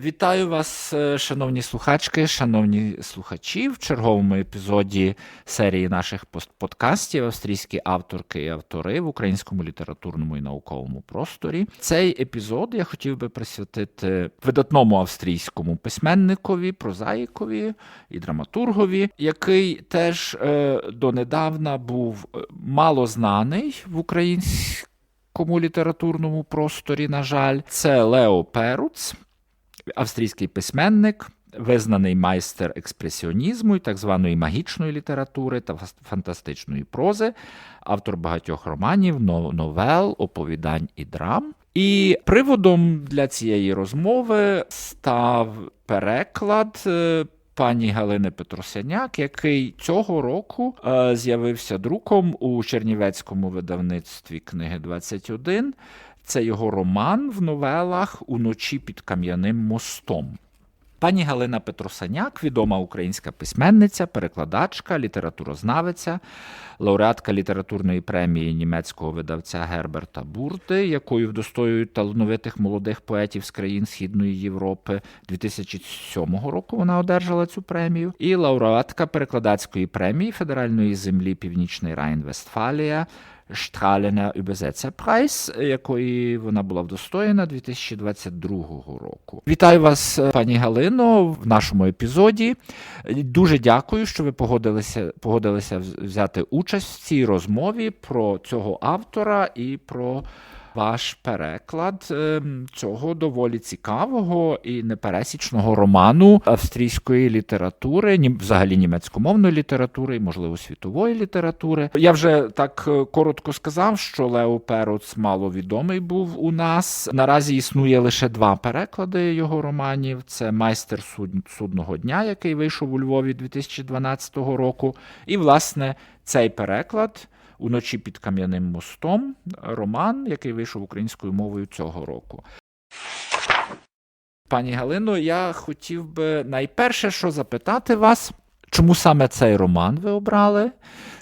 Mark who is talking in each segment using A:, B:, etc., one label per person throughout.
A: Вітаю вас, е, шановні слухачки, шановні слухачі, в черговому епізоді серії наших подкастів Австрійські авторки і автори в українському літературному і науковому просторі. Цей епізод я хотів би присвятити видатному австрійському письменникові, прозаїкові і драматургові, який теж е, донедавна був е, мало знаний в українському літературному просторі. На жаль, це Лео Перуц австрійський письменник, визнаний майстер експресіонізму і так званої магічної літератури та фантастичної прози, автор багатьох романів, но- новел, оповідань і драм. І приводом для цієї розмови став переклад. е, Пані Галини Петросяняк, який цього року е, з'явився друком у чернівецькому видавництві книги 21. Це його роман в новелах Уночі під кам'яним мостом. Пані Галина Петросаняк, відома українська письменниця, перекладачка, літературознавиця, лауреатка літературної премії німецького видавця Герберта Бурди, якою вдостоюють талановитих молодих поетів з країн Східної Європи. 2007 року вона одержала цю премію. І лауреатка перекладацької премії Федеральної землі Північний Райн-Вестфалія Штраленer Übersetzerpreis, якої вона була вдостоєна 2022 року. Вітаю вас, пані Галино, в нашому епізоді. Дуже дякую, що ви погодилися, погодилися взяти участь в цій розмові про цього автора і про ваш переклад ем, цього доволі цікавого і непересічного роману австрійської літератури, ні, взагалі німецькомовної літератури, і, можливо, світової літератури. Я вже так е, коротко сказав, що Лео Пероц маловідомий був у нас. Наразі існує лише два переклади його романів: це майстер суд- судного дня, який вийшов у Львові 2012 року, і власне цей переклад. Уночі під кам'яним мостом роман, який вийшов українською мовою цього року. Пані Галино, я хотів би найперше, що запитати вас, чому саме цей роман ви обрали?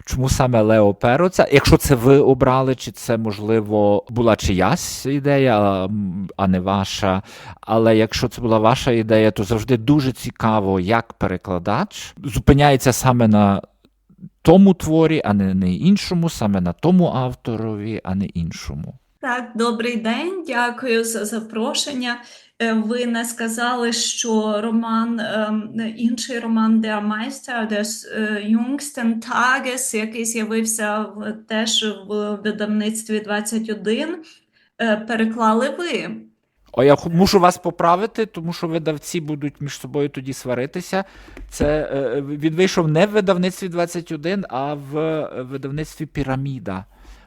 A: Чому саме Лео Пероца? Якщо це ви обрали, чи це, можливо, була чиясь ідея, а не ваша. Але якщо це була ваша ідея, то завжди дуже цікаво, як перекладач зупиняється саме на тому творі, а не на іншому, саме на тому авторові, а не іншому.
B: Так, добрий день, дякую за запрошення. Е, Ви не сказали, що роман, ем, інший роман Der Meister des е, Jüngsten Tages, який з'явився теж в видавництві 21, е, переклали ви.
A: О, я мушу вас поправити, тому що видавці будуть між собою тоді сваритися. Це е, він вийшов не в видавництві 21, а в е, видавництві Піраміда.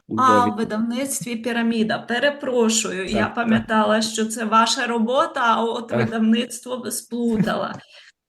A: У
B: А, в видавництві Піраміда. Перепрошую, я
A: так.
B: пам'ятала, що це ваша робота, а от
A: Так.
B: видавництво сплутала.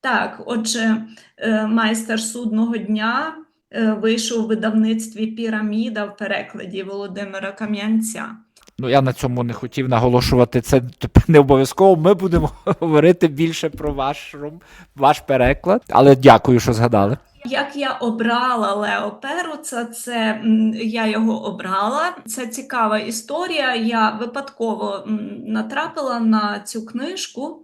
B: Так, отже, е, майстер судного дня е, вийшов у видавництві Піраміда в перекладі Володимира Кам'янця.
A: Ну, я на цьому не хотів наголошувати. Це тепер не обов'язково. Ми будемо говорити більше про ваш, ром- ваш переклад. Але дякую, що згадали.
B: Як я обрала Лео Перуца, це я його обрала. Це цікава історія. Я випадково натрапила на цю книжку,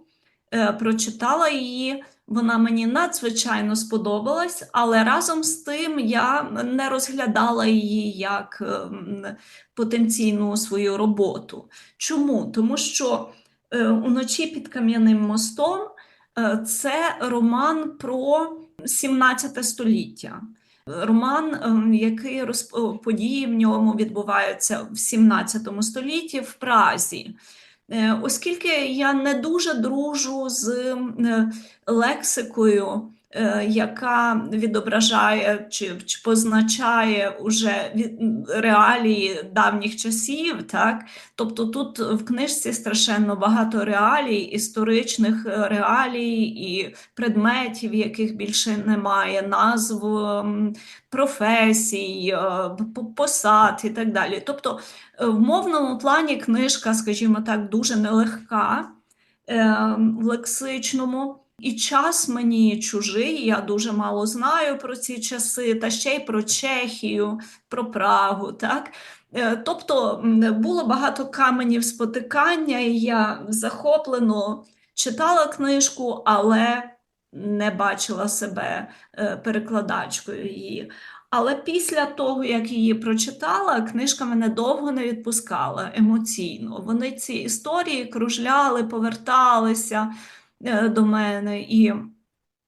B: е, прочитала її. Вона мені надзвичайно сподобалась, але разом з тим я не розглядала її як ем, потенційну свою роботу. Чому? Тому що е, уночі під кам'яним мостом е, це роман про 17 століття. Роман, ем, який розп... події в ньому відбуваються в 17 столітті в Празі. Е, Оскільки я не дуже дружу з е, лексикою е, яка відображає чи, чи позначає уже реалії давніх часів. Так? Тобто тут в книжці страшенно багато реалій, історичних реалій і предметів, яких більше немає, назв професій, посад і так далі. Тобто, в мовному плані книжка, скажімо так, дуже нелегка е, в лексичному. І час мені чужий, я дуже мало знаю про ці часи, та ще й про Чехію, про Прагу. Так? Е, Тобто було багато каменів спотикання, і я захоплено читала книжку, але не бачила себе е, перекладачкою її. Але після того, як її прочитала, книжка мене довго не відпускала емоційно. Вони ці історії кружляли, поверталися е, до мене і,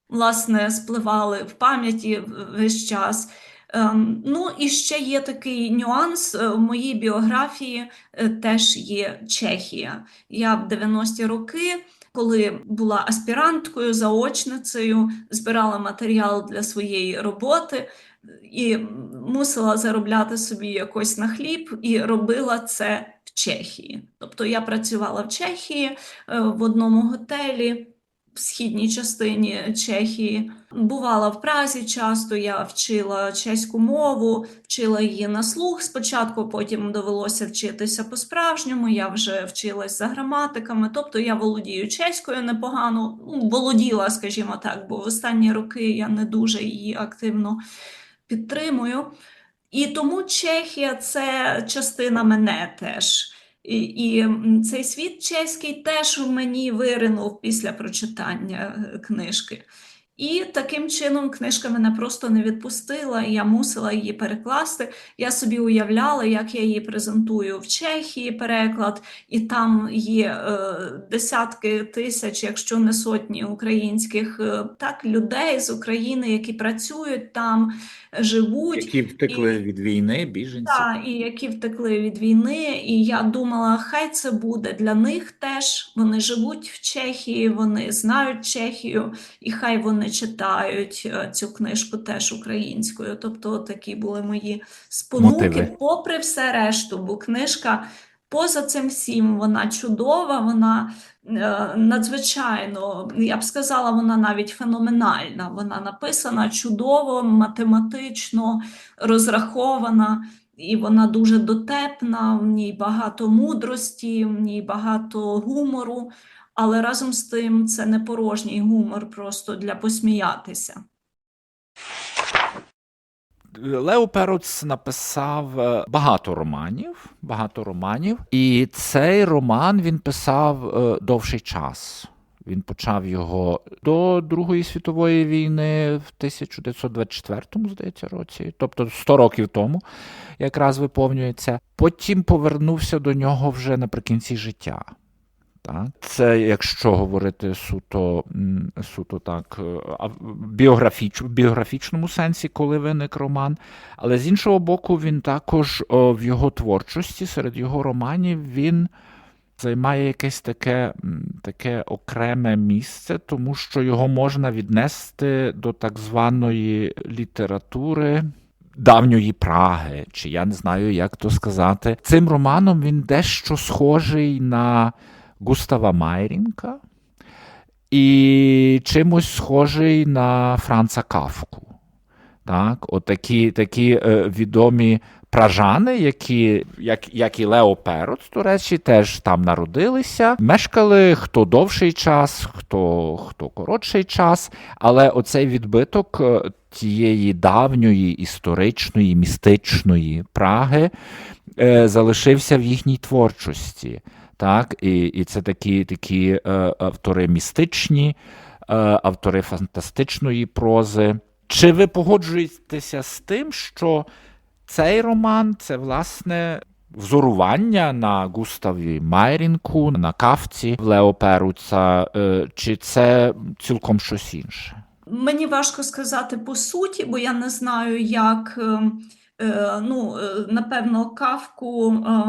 B: власне, спливали в пам'яті весь час. Ем, Ну, і ще є такий нюанс е, в моїй біографії е, теж є Чехія. Я в 90-ті роки, коли була аспіранткою, заочницею, збирала матеріал для своєї роботи і мусила заробляти собі якось на хліб, і робила це в Чехії. Тобто я працювала в Чехії е, в одному готелі в східній частині Чехії. Бувала в Празі часто, я вчила чеську мову, вчила її на слух спочатку, потім довелося вчитися по-справжньому, я вже вчилась за граматиками, тобто я володію чеською непогано, ну, володіла, скажімо так, бо в останні роки я не дуже її активно підтримую. І тому Чехія це частина мене теж. І, і цей світ чеський теж в мені виринув після прочитання е, книжки. І таким чином книжка мене просто не відпустила, і я мусила її перекласти. Я собі уявляла, як я її презентую в Чехії, переклад, і там є е, десятки тисяч, якщо не сотні українських е, так, людей з України, які працюють там, живуть.
A: Які втекли від війни, біженці.
B: Так, і які втекли від війни, і я думала, хай це буде для них теж. Вони живуть в Чехії, вони знають Чехію, і хай вони читають е, цю книжку теж українською. Тобто такі були мої спонуки,
A: Мотиви.
B: попри все решту, бо книжка поза цим всім, вона чудова, вона е, надзвичайно, я б сказала, вона навіть феноменальна. Вона написана чудово, математично, розрахована. І вона дуже дотепна, в ній багато мудрості, в ній багато гумору, але разом з тим це не порожній гумор просто для посміятися.
A: Лео Пероц написав е, багато романів, багато романів, і цей роман він писав е, довший час. Він почав його до Другої світової війни в 1924, здається, році, тобто 100 років тому, якраз виповнюється. Потім повернувся до нього вже наприкінці життя. Так? Це якщо говорити суто, суто так, е, біографіч, в біографічному сенсі, коли виник роман. Але з іншого боку, він також в його творчості, серед його романів, він займає якесь таке, таке окреме місце, тому що його можна віднести до так званої літератури. Давньої Праги, чи я не знаю, як то сказати. Цим романом він дещо схожий на Густава Майрінка і чимось схожий на Франца Кафку. Так, от такі, такі е, відомі пражани, які, як, як і Лео Перот, до речі, теж там народилися, мешкали хто довший час, хто, хто коротший час, але оцей відбиток е, тієї давньої історичної, містичної Праги е, залишився в їхній творчості. Так, і, і це такі, такі е, автори містичні, е, автори фантастичної прози. Чи ви погоджуєтеся з тим, що цей роман це власне взорування на Густаві Майрінку, на кавці Лео Перуца, е, чи це цілком щось інше?
B: Мені важко сказати по суті, бо я не знаю, як е, е, ну, напевно, Кавку е,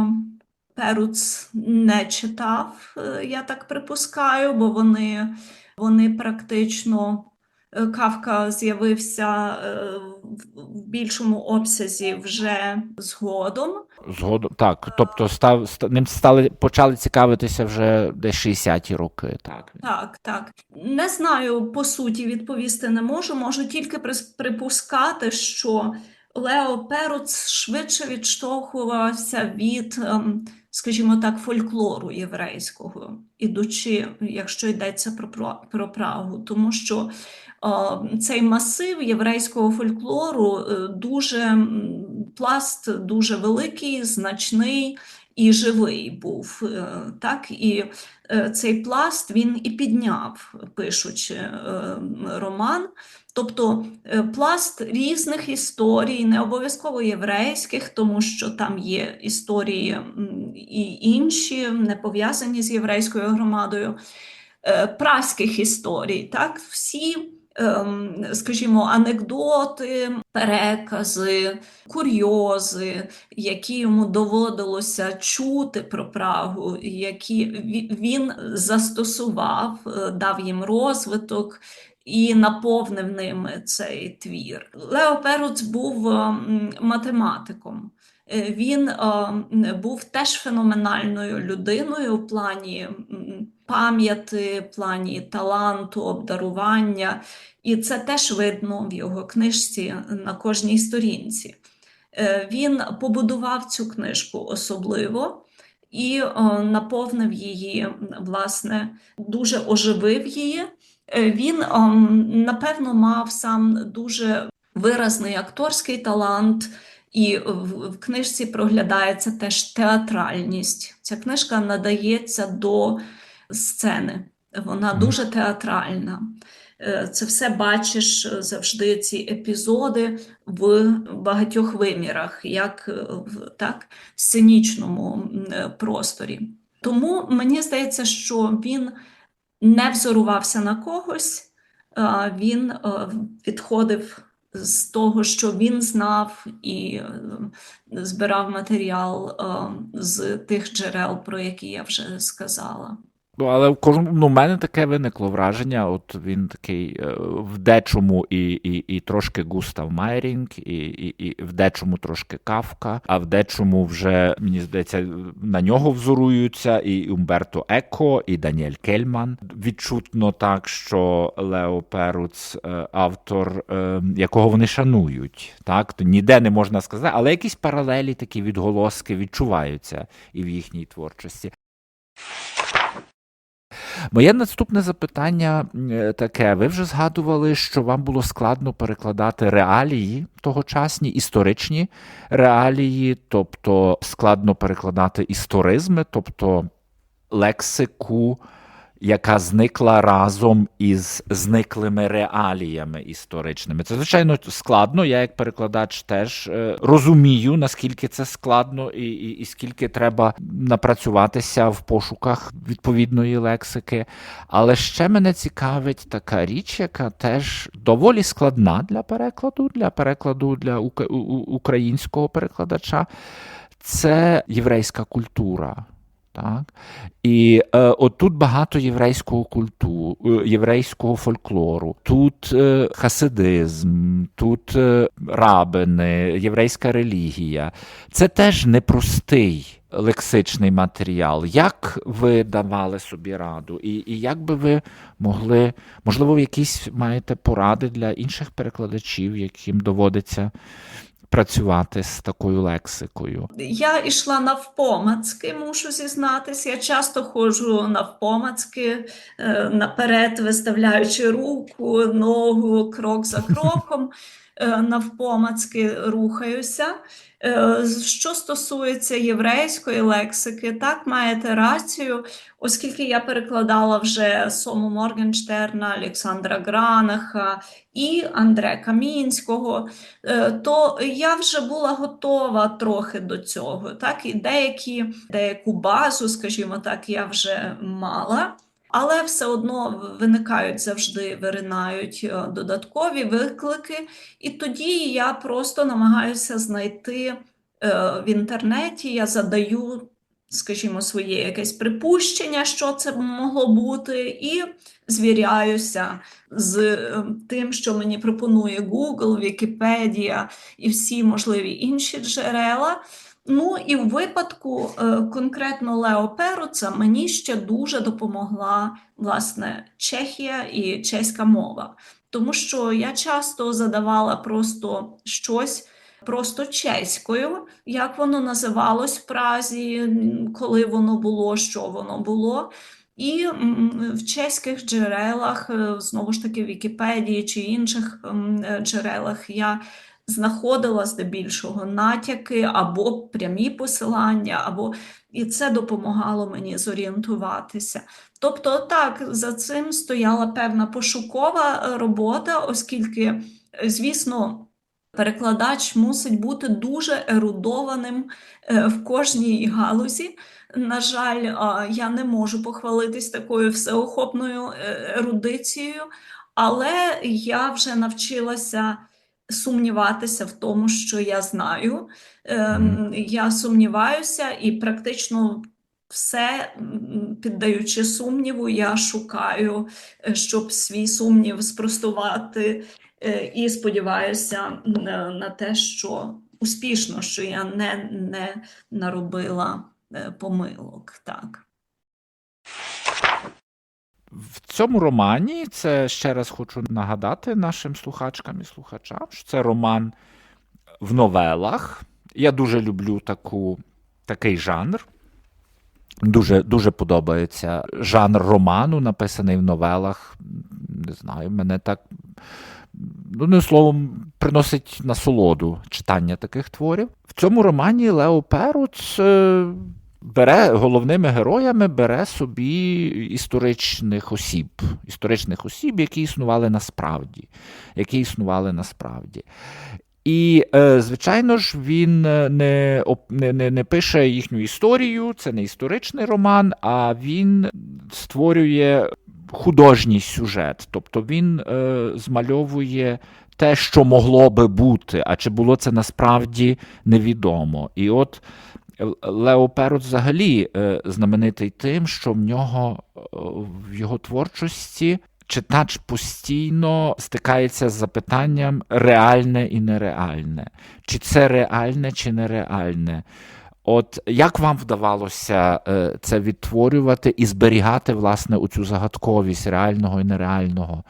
B: Перуц не читав, е, я так припускаю, бо вони, вони практично Е, Кавка з'явився е, в- більшому обсязі вже згодом.
A: Згодом, так, тобто став, ста- ним стали, почали цікавитися вже десь 60-ті роки. Так.
B: Так, так. Не знаю, по суті, відповісти не можу. Можу тільки припускати, що Лео Перуц швидше відштовхувався від, ем, скажімо так, фольклору єврейського, ідучи, якщо йдеться про, про, Прагу, тому що е, цей масив єврейського фольклору е, дуже пласт дуже великий, значний і живий був. е, Так? І цей пласт він і підняв, пишучи е, роман. Тобто е, пласт різних історій, не обов'язково єврейських, тому що там є історії і інші, не пов'язані з єврейською громадою, е, праських історій. Так? Всі, скажімо, анекдоти, перекази, курйози, які йому доводилося чути про Прагу, які він застосував, е, дав їм розвиток і наповнив ними цей твір. Лео Перуц був е, математиком. Е, Він був теж феноменальною людиною в плані пам'яті, в плані таланту, обдарування. І це теж видно в його книжці на кожній сторінці. Е, Він побудував цю книжку особливо і е, наповнив її, власне, дуже оживив її. Е, Він, напевно, мав сам дуже виразний акторський талант, і в книжці проглядається теж театральність. Ця книжка надається до сцени. Вона дуже театральна. Е, Це все бачиш е, завжди ці епізоди в багатьох вимірах, як е, в так, сценічному просторі. Тому мені здається, що він не взорувався на когось, він відходив з того, що він знав, і збирав матеріал з тих джерел, про які я вже сказала.
A: Але ну, в мене таке виникло враження. От він такий е, в дечому і, і, і трошки Густав Майрінг, і, і, і в дечому трошки Кавка, а в дечому вже мені здається на нього взоруються і Умберто Еко, і Даніель Кельман. Відчутно так, що Лео Перуц е, автор, е, якого вони шанують. Так, то ніде не можна сказати, але якісь паралелі, такі відголоски відчуваються і в їхній творчості. Моє наступне запитання е, таке: ви вже згадували, що вам було складно перекладати реалії тогочасні, історичні реалії, тобто складно перекладати історизми, тобто лексику, яка зникла разом із зниклими реаліями історичними. Це, звичайно, складно. Я, як перекладач, теж е, розумію, наскільки це складно, і, і, і скільки треба напрацюватися в пошуках відповідної лексики. Але ще мене цікавить така річ, яка теж доволі складна для перекладу, для перекладу для українського перекладача. Це єврейська культура. Так? І е, отут багато єврейського культу, е, єврейського фольклору, тут е, хасидизм, тут е, рабини, єврейська релігія. Це теж непростий лексичний матеріал. Як ви давали собі раду? І, і як би ви могли, можливо, якісь маєте поради для інших перекладачів, яким доводиться працювати з такою лексикою?
B: Я йшла навпомацки, мушу зізнатися. Я часто ходжу навпомацки, е, наперед виставляючи руку, ногу, крок за кроком, навпомацки рухаюся. Е, Що стосується єврейської лексики, так маєте рацію, оскільки я перекладала вже Сому Моргенштерна, Олександра Гранаха і Андре Камінського, е, то я вже була готова трохи до цього. Так, і деякі, деяку базу, скажімо так, я вже мала. Але все одно виникають завжди, виринають е, додаткові виклики, і тоді я просто намагаюся знайти е, в інтернеті, я задаю, скажімо, своє якесь припущення, що це могло бути, і звіряюся з е, тим, що мені пропонує Google, Вікіпедія і всі можливі інші джерела. Ну і в випадку е, конкретно Лео Перуца мені ще дуже допомогла власне Чехія і чеська мова, тому що я часто задавала просто щось. Просто чеською, як воно називалось в Празі, коли воно було, що воно було. І в чеських джерелах, е, знову ж таки, в Вікіпедії чи інших е, джерелах я знаходила здебільшого натяки або прямі посилання, або і це допомагало мені зорієнтуватися. Тобто, так, за цим стояла певна пошукова е, робота, оскільки, е, звісно, перекладач мусить бути дуже ерудованим е, в кожній галузі. На жаль, я не можу похвалитись такою всеохопною ерудицією, але я вже навчилася сумніватися в тому, що я знаю. Ем, Я сумніваюся і практично все піддаючи сумніву, я шукаю, е, щоб свій сумнів спростувати, е, і сподіваюся на, на те, що успішно, що я не, не наробила е, помилок. Так.
A: В цьому романі це ще раз хочу нагадати нашим слухачкам і слухачам, що це роман в новелах. Я дуже люблю таку, такий жанр. Дуже, дуже подобається жанр роману, написаний в новелах. Не знаю, мене так, ну, словом, приносить насолоду читання таких творів. В цьому романі Лео Перуц е, бере головними героями бере собі історичних осіб, історичних осіб, які існували насправді, які існували насправді. І, е, звичайно ж, він е, не, не, не, пише їхню історію, це не історичний роман, а він створює художній сюжет. Тобто він е, змальовує те, що могло би бути, а чи було це насправді невідомо. І от Лео Перут взагалі е, знаменитий тим, що в нього е, в його творчості читач постійно стикається з запитанням реальне і нереальне. Чи це реальне, чи нереальне? От як вам вдавалося е, це відтворювати і зберігати власне оцю загадковість реального і нереального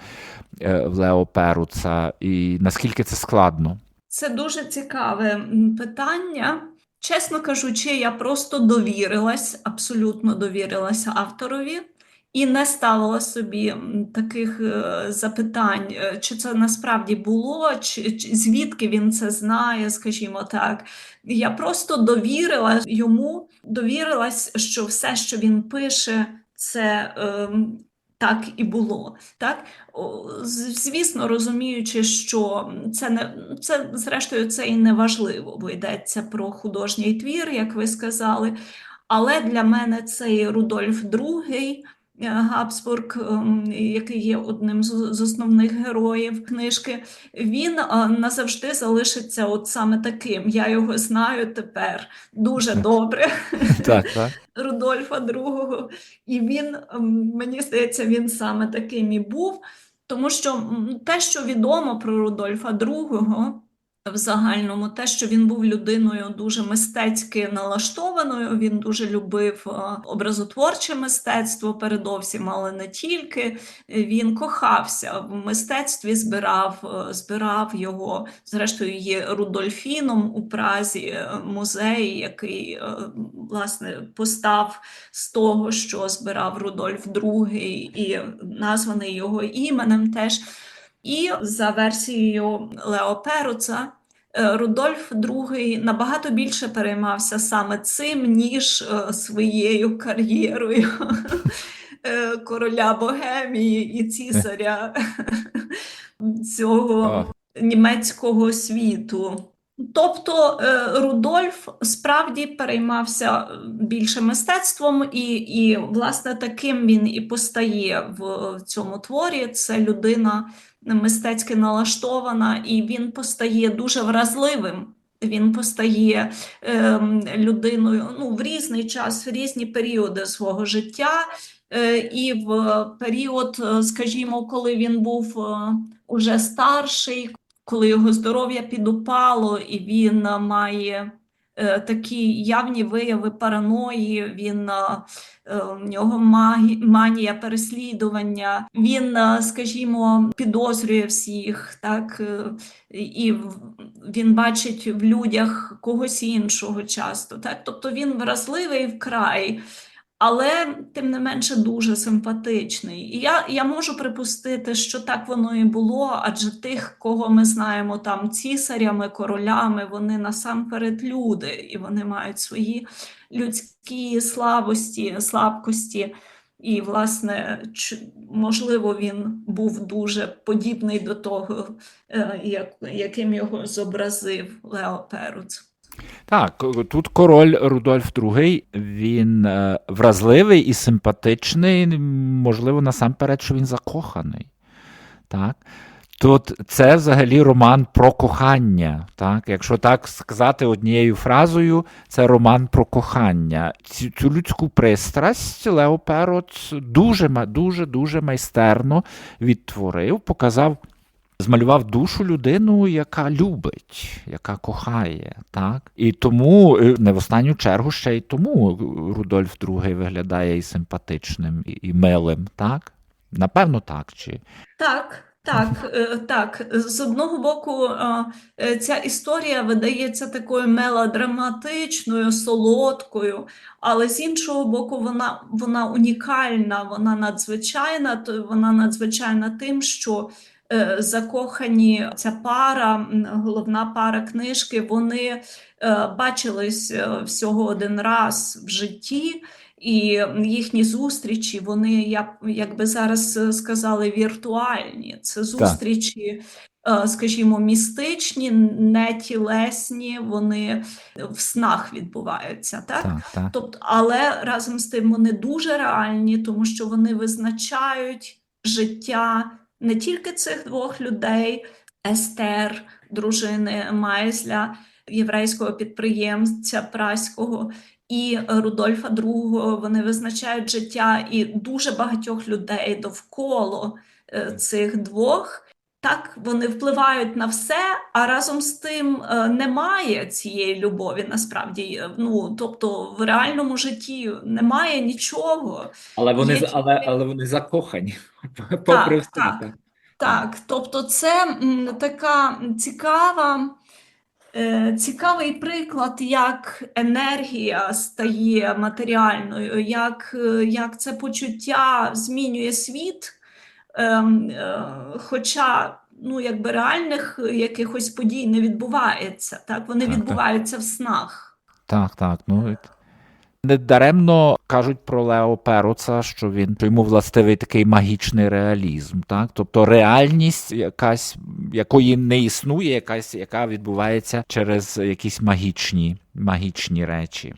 A: в Лео Перуца, і наскільки це складно?
B: Це дуже цікаве питання. Чесно кажучи, я просто довірилась, абсолютно довірилася авторові і не ставила собі таких е, запитань, е, чи це насправді було, чи, чи звідки він це знає, скажімо так. Я просто довірила йому, довірилась, що все, що він пише, це ем, так і було. Так? Звісно, розуміючи, що це не це, зрештою, це і не важливо, бо йдеться про художній твір, як ви сказали. Але для мене цей Рудольф II е, Габсбург, ем, який є одним з основних героїв книжки, він е, назавжди залишиться от саме таким. Я його знаю тепер дуже добре.
A: Так, так.
B: Рудольфа II. І він, ем, мені здається, він саме таким і був, тому що те, що відомо про Рудольфа II в загальному, те, що він був людиною дуже мистецьки налаштованою, він дуже любив е, образотворче мистецтво передовсім, але не тільки. Він кохався в мистецтві, збирав, е, збирав його, зрештою, є Рудольфіном у Празі, е, музей, який власне постав з того, що збирав Рудольф II, і названий його іменем теж. І за версією Лео Перуца, е, Рудольф II набагато більше переймався саме цим, ніж е, своєю кар'єрою е, короля Богемії і цісаря цього німецького світу. Тобто Рудольф справді переймався більше мистецтвом, і, і власне таким він і постає в цьому творі. Це людина мистецьки налаштована, і він постає дуже вразливим. Він постає ем, людиною ну, в різний час, в різні періоди свого життя. Е, І в період, е, скажімо, коли він був е, уже старший, коли його здоров'я підупало, і він е, має е, такі явні вияви параної, він е, е, в нього магі, манія переслідування, він, е, скажімо, підозрює всіх, так, е, і він бачить в людях когось іншого часто, так, тобто він вразливий вкрай. Але тим не менше дуже симпатичний. І я, я можу припустити, що так воно і було, адже тих, кого ми знаємо там цісарями, королями, вони насамперед люди, і вони мають свої людські слабості, слабкості. І, власне, можливо, він був дуже подібний до того, е, яким його зобразив Лео Перуц.
A: Так, тут король Рудольф II, він е, вразливий і симпатичний, можливо, насамперед, що він закоханий. Так? Тут це взагалі роман про кохання. Так? Якщо так сказати однією фразою, це роман про кохання. Цю, цю людську пристрасть Лео Пероц дуже, дуже, дуже майстерно відтворив, показав змалював душу людину, яка любить, яка кохає. Так? І тому, е, не в останню чергу, ще й тому Рудольф II виглядає і симпатичним, і, милим. Так? Напевно, так. Чи...
B: Так, так, е, так. З одного боку, е, ця історія видається такою мелодраматичною, солодкою, але з іншого боку, вона, вона унікальна, вона надзвичайна, вона надзвичайна тим, що закохані ця пара, головна пара книжки, вони е, бачились е, всього один раз в житті. І їхні зустрічі, вони, я як би зараз е, сказали, віртуальні. Це зустрічі, е, скажімо, містичні, не тілесні, вони в снах відбуваються. Так?
A: Так, так.
B: Тобто, але разом з тим вони дуже реальні, тому що вони визначають життя не тільки цих двох людей, Естер, дружини Майзля, єврейського підприємця праського, і Рудольфа II, вони визначають життя і дуже багатьох людей довкола е, цих двох. Так, вони впливають на все, а разом з тим е, немає цієї любові насправді. Е, Ну, тобто в реальному житті немає нічого.
C: Але вони,
B: Є
C: але, але вони закохані, попри все.
B: так.
C: так.
B: Так, тобто це така цікава, е, цікавий приклад, як енергія стає матеріальною, як, як це почуття змінює світ, хоча ну, якби реальних якихось подій не відбувається. Так? Вони
A: Так, так.
B: відбуваються в снах.
A: Так, так. Ну, Недаремно кажуть про Лео Пероца, що він що йому властивий такий магічний реалізм, так? Тобто реальність якась, якої не існує, якась, яка відбувається через якісь магічні, магічні речі.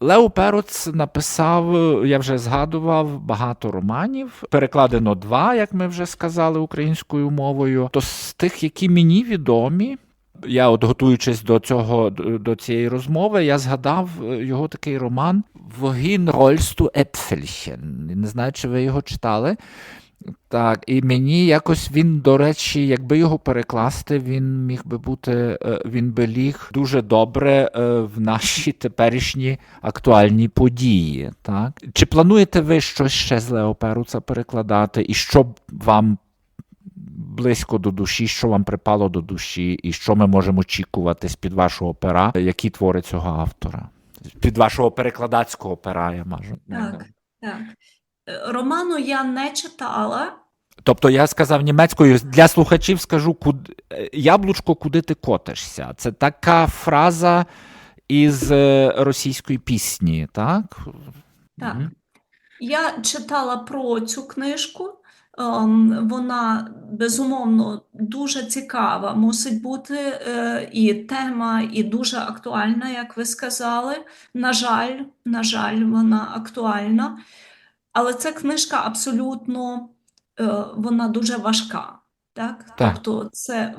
A: Лео Пероц написав, я вже згадував, багато романів. Перекладено два, як ми вже сказали, українською мовою. То з тих, які мені відомі, я, от готуючись до цього до цієї розмови, я згадав е, його такий роман Вогін Рольсту Епфельхен. Не знаю, чи ви його читали. Так, і мені якось він, до речі, якби його перекласти, він міг би бути, е, він би ліг дуже добре е, в наші теперішні актуальні події. Так? Чи плануєте ви щось ще з Лео Перуца перекладати, і що вам близько до душі, що вам припало до душі, і що ми можемо очікувати з-під вашого пера, які твори цього автора? Під вашого перекладацького пера, я мажу.
B: Так, так. Роману я не читала.
A: Тобто я сказав німецькою для слухачів скажу куд... яблучко, куди ти котишся. Це така фраза із е, російської пісні, так?
B: Так. Я читала про цю книжку. Ем, Вона безумовно дуже цікава, мусить бути е, і тема, і дуже актуальна, як ви сказали. На жаль, на жаль, вона актуальна. Але ця книжка абсолютно е, вона дуже важка. Так?
A: Так.
B: Тобто, це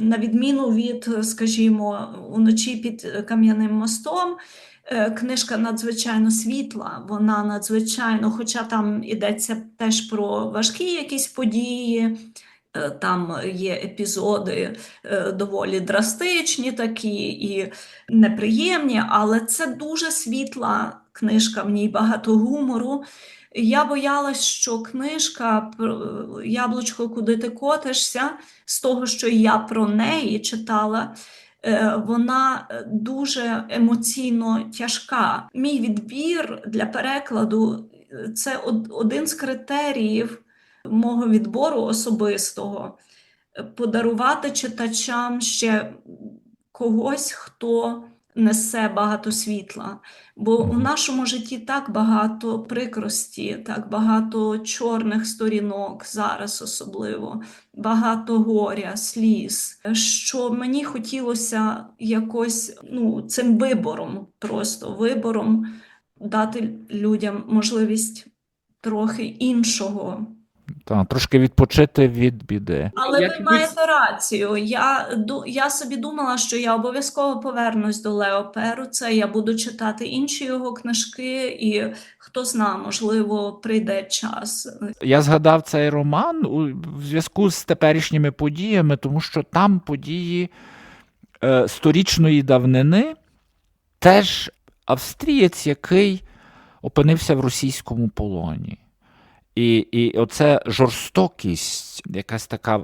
B: на відміну від, скажімо, уночі під кам'яним мостом. Е, Книжка надзвичайно світла, вона надзвичайно, хоча там йдеться теж про важкі якісь події, е, там є епізоди доволі драстичні такі і неприємні, але це дуже світла книжка, в ній багато гумору. Я боялась, що книжка про- Яблучко, куди ти котишся, з того, що я про неї читала, е, вона е, дуже емоційно тяжка. Мій відбір для перекладу е, це один з критеріїв мого відбору особистого е, подарувати читачам ще когось, хто несе багато світла. Бо у нашому житті так багато прикрості, так багато чорних сторінок зараз особливо, багато горя, сліз, що мені хотілося якось ну, цим вибором, просто вибором дати людям можливість трохи іншого.
A: Та, трошки відпочити від біди.
B: Але
C: Як
B: ви маєте рацію. Я, ду- я собі думала, що я обов'язково повернусь до Лео Перуца, я буду читати інші його книжки, і хто зна, можливо, прийде час.
A: Я згадав цей роман у в зв'язку з теперішніми подіями, тому що там події е, сторічної давнини теж австрієць, який опинився в російському полоні. І, і оце жорстокість, якась така,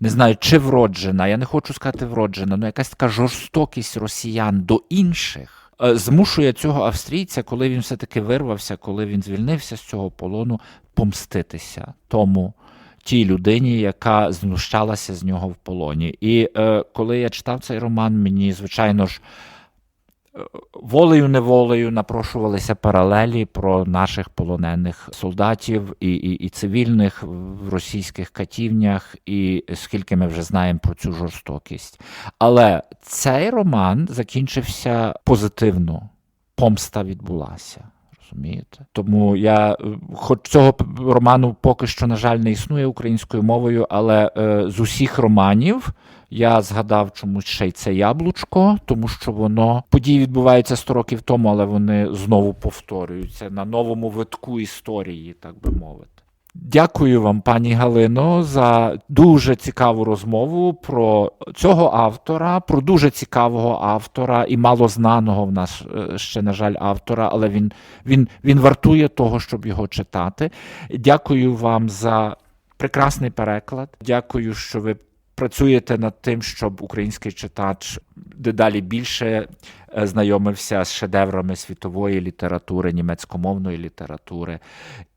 A: не знаю, чи вроджена, я не хочу сказати вроджена, але якась така жорстокість росіян до інших е, змушує цього австрійця, коли він все-таки вирвався, коли він звільнився з цього полону, помститися тому. Тій людині, яка знущалася з нього в полоні. І е, коли я читав цей роман, мені, звичайно ж, е, волею-неволею напрошувалися паралелі про наших полонених солдатів і, і, і цивільних в російських катівнях, і скільки ми вже знаємо про цю жорстокість. Але цей роман закінчився позитивно. Помста відбулася. Розумієте? Тому я, е, хоч цього роману поки що, на жаль, не існує українською мовою, але е, з усіх романів я згадав чомусь ще й це яблучко, тому що воно події відбуваються 100 років тому, але вони знову повторюються на новому витку історії, так би мовити. Дякую вам, пані Галино, за дуже цікаву розмову про цього автора, про дуже цікавого автора і малознаного в нас е, ще, на жаль, автора, але він, він, він вартує того, щоб його читати. Дякую вам за прекрасний переклад. Дякую, що ви працюєте над тим, щоб український читач дедалі більше е, знайомився з шедеврами світової літератури, німецькомовної літератури.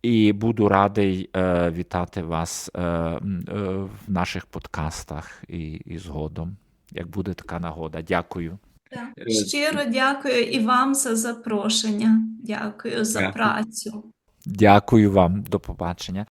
A: І буду радий е, вітати вас е, е, в наших подкастах і, і згодом, як буде така нагода. Дякую.
B: Так. Щиро дякую і вам за запрошення. Дякую за
C: Дякую.
B: працю.
A: Дякую вам. До побачення.